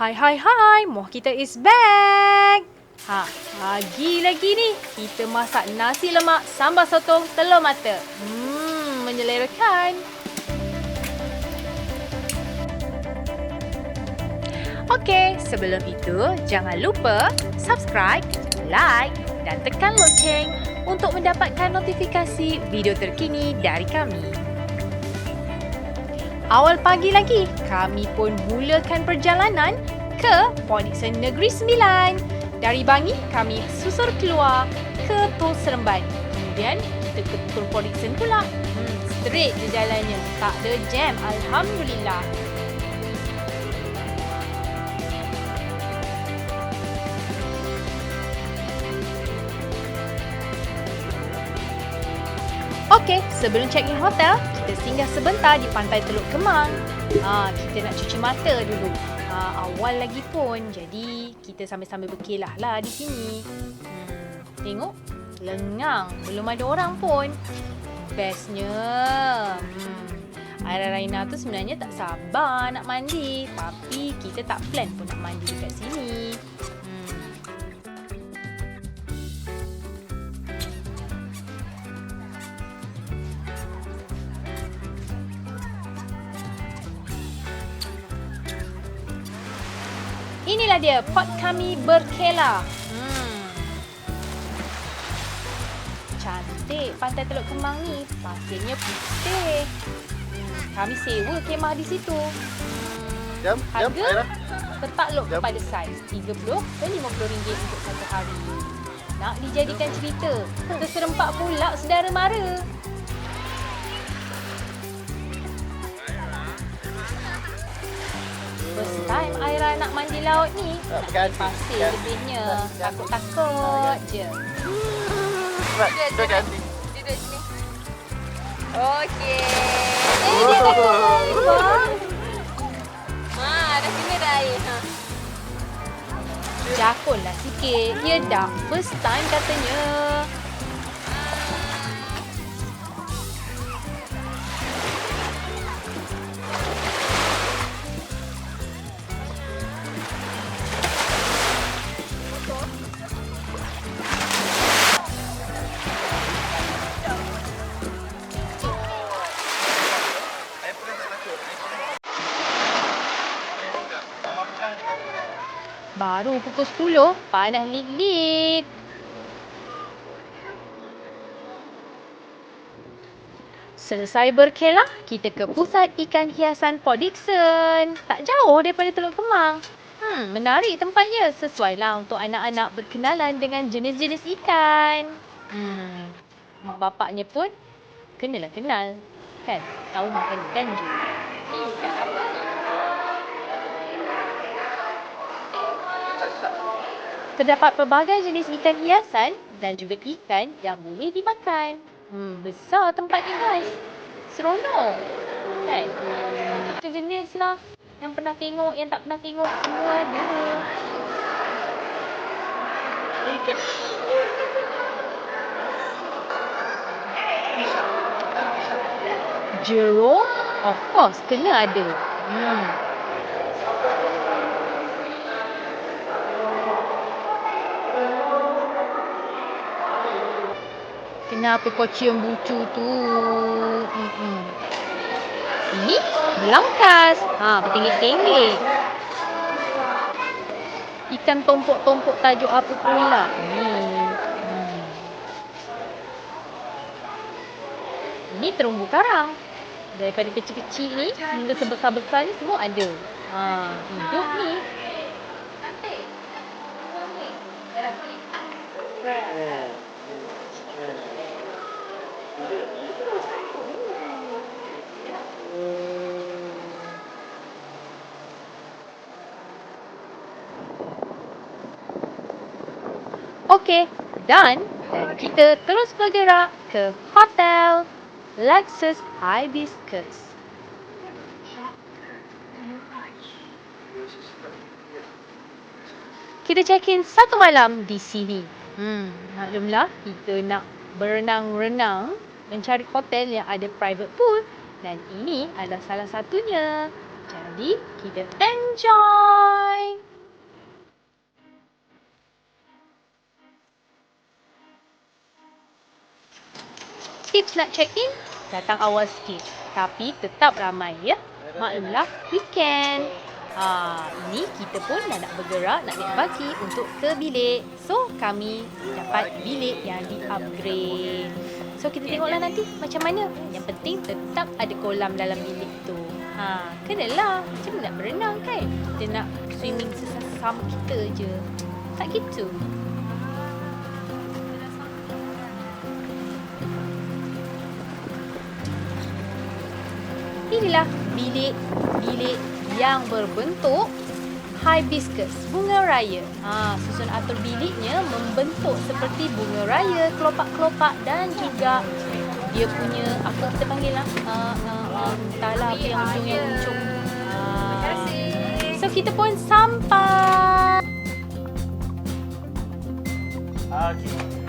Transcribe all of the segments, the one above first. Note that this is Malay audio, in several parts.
Hai hai hai, Moh kita is back. Ha, pagi lagi ni kita masak nasi lemak sambal sotong telur mata. Hmm, menyelerakan. Okey, sebelum itu jangan lupa subscribe, like dan tekan loceng untuk mendapatkan notifikasi video terkini dari kami. Awal pagi lagi, kami pun mulakan perjalanan ke Poniksen Negeri Sembilan. Dari Bangi, kami susur keluar ke Tol Seremban. Kemudian, kita ke Tol Poniksen pula. Hmm, straight je jalannya. Tak ada jam, Alhamdulillah. Okey, sebelum check-in hotel, kita singgah sebentar di pantai Teluk Kemang. Ha, kita nak cuci mata dulu. Ha, awal lagi pun, jadi kita sambil-sambil berkelah lah di sini. Hmm, tengok, lengang. Belum ada orang pun. Bestnya. Hmm, Raina tu sebenarnya tak sabar nak mandi. Tapi kita tak plan pun nak mandi dekat sini. Inilah dia pot kami berkela. Hmm. Cantik pantai Teluk Kemang ni. Pasirnya putih. Hmm. Kami sewa kemah di situ. Hmm. Jam, Harga tertakluk Jam. pada saiz 30 dan 50 ringgit untuk satu hari. Nak dijadikan cerita, terserempak pula saudara mara. First time Aira nak mandi laut ni, nak pegang pergi pasir lebihnya. Tak, Takut-takut je. Cepat, kita ganti. Duduk sini. Okey. Eh, dia dah keluar. Ha, dah sini dah air. Ha. Jakunlah sikit. Dia dah first time katanya. Baru pukul 10, panas lit-lit. Selesai berkelah, kita ke pusat ikan hiasan Port Dickson. Tak jauh daripada Teluk Kemang. Hmm, menarik tempatnya. Sesuai lah untuk anak-anak berkenalan dengan jenis-jenis ikan. Hmm, mak bapaknya pun kenalah kenal. Kan? Tahu makan ikan je. Ikan apa? Terdapat pelbagai jenis ikan hiasan dan juga ikan yang boleh dimakan. Hmm, besar tempatnya guys. Seronok. Kan? Itu jenis lah. Yang pernah tengok, yang tak pernah tengok, semua ada. Jeruk? Of course, kena ada. Hmm. Kenapa kau cium bucu tu? Mm-mm. Ini belangkas. Ha, bertinggik-tinggik. Ikan tompok-tompok tajuk apa pula? Ni. Hmm. Ini terumbu karang. Daripada kecil-kecil ni hingga sebesar-besar ni semua ada. Ha, hidup ni. Okey, done. Dan kita terus bergerak ke hotel Lexus Hibiscus. Kita check-in satu malam di sini. Hmm, maklumlah kita nak berenang-renang mencari hotel yang ada private pool dan ini adalah salah satunya. Jadi, kita enjoy! Tips nak check in, datang awal sikit. Tapi tetap ramai ya. Maklumlah, weekend. Ha, ini kita pun dah nak bergerak nak naik baki untuk ke bilik. So, kami dapat bilik yang di-upgrade. So, kita tengoklah nanti macam mana. Yang penting tetap ada kolam dalam bilik tu. Ha, kenalah. Macam nak berenang kan? Kita nak swimming sesama kita je. Tak gitu. Inilah bilik-bilik yang berbentuk hibiscus, bunga raya. Ha, susun atur biliknya membentuk seperti bunga raya, kelopak-kelopak dan juga dia punya apa kita panggil lah? Ha, ha, ha, entahlah apa yang ujung yang ujung. Ha. So kita pun sampai. Okay.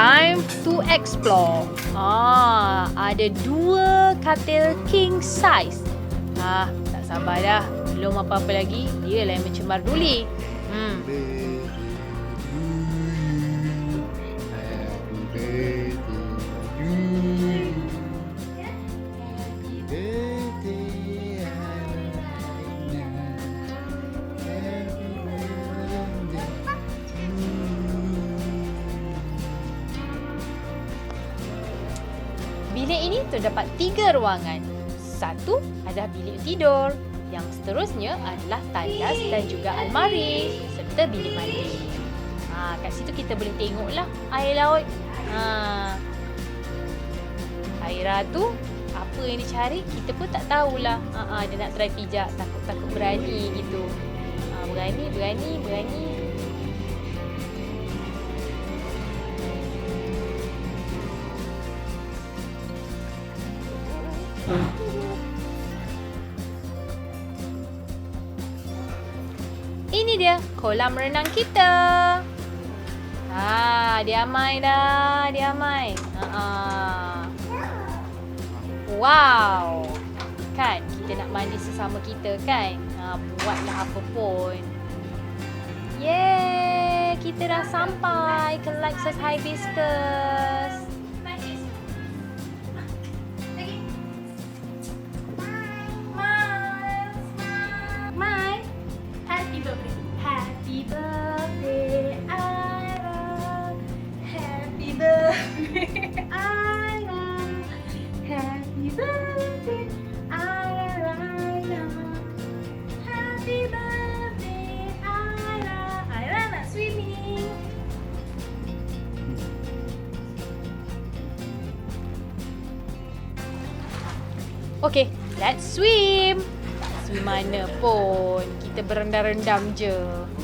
Time to explore. Ah, ada dua katil king size. Ah, tak sabar dah. Belum apa-apa lagi, dia lah yang mencemar. Hmm. Bilik ini terdapat tiga ruangan. Satu adalah bilik tidur. Yang seterusnya adalah tandas dan juga almari serta bilik mandi. Ha, kat situ kita boleh tengoklah air laut. Ha. Aira tu apa yang dia cari kita pun tak tahulah. Ha, ha, dia nak try pijak takut-takut berani gitu. Ha, berani, berani, berani. Kolam renang kita. Ha, dia amai dah, dia amai. Ha. -ha. Wow. Kan kita nak mandi sesama kita kan? Ha, buatlah apa pun. Yeay, kita dah sampai ke Lexus Hibiscus. Okay, let's swim. Swim mana pun. Kita berendam-rendam je.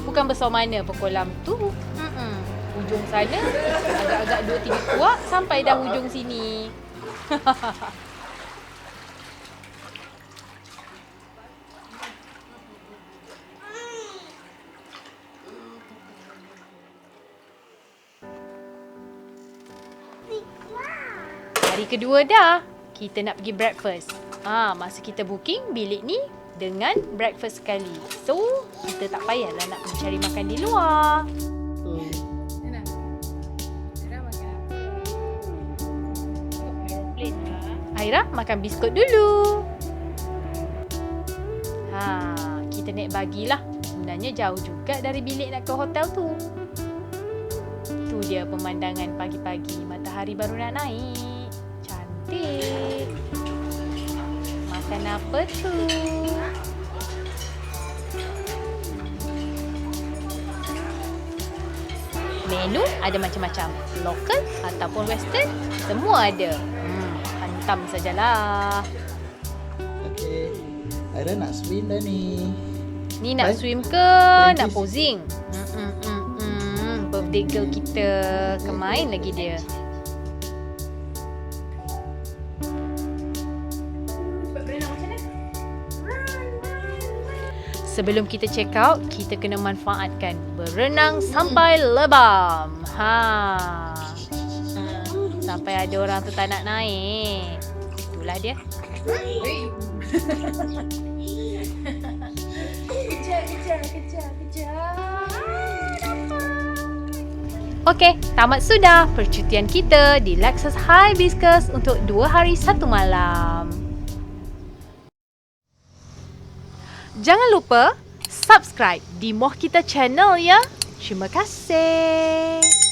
Bukan besar mana pun kolam tu. Mm-mm. Sana, agak-agak dua tiga kuak sampai dah hujung sini. Hari kedua dah. Kita nak pergi breakfast. Ah, masa kita booking bilik ni dengan breakfast sekali. So, kita tak payahlah nak pergi cari makan di luar. Aira makan biskut dulu. Ha, kita naik bagilah. Sebenarnya jauh juga dari bilik nak ke hotel tu. Tu dia pemandangan pagi-pagi. Matahari baru nak naik. Cantik. Makan apa tu? Menu ada macam-macam. Local ataupun western, semua ada. Hmm, hantam sajalah. Okay. Aira nak swim dah ni. Ni nak Baik. swim ke Baik, nak posing? Hmm, hmm, hmm, hmm. Birthday girl kita. Kemain lagi dia. Sebelum kita check out, kita kena manfaatkan berenang sampai lebam. Ha. Sampai ada orang tu tak nak naik. Itulah dia. Okey, tamat sudah percutian kita di Lexus Hibiscus untuk dua hari satu malam. Jangan lupa subscribe di Moh Kita channel ya. Terima kasih.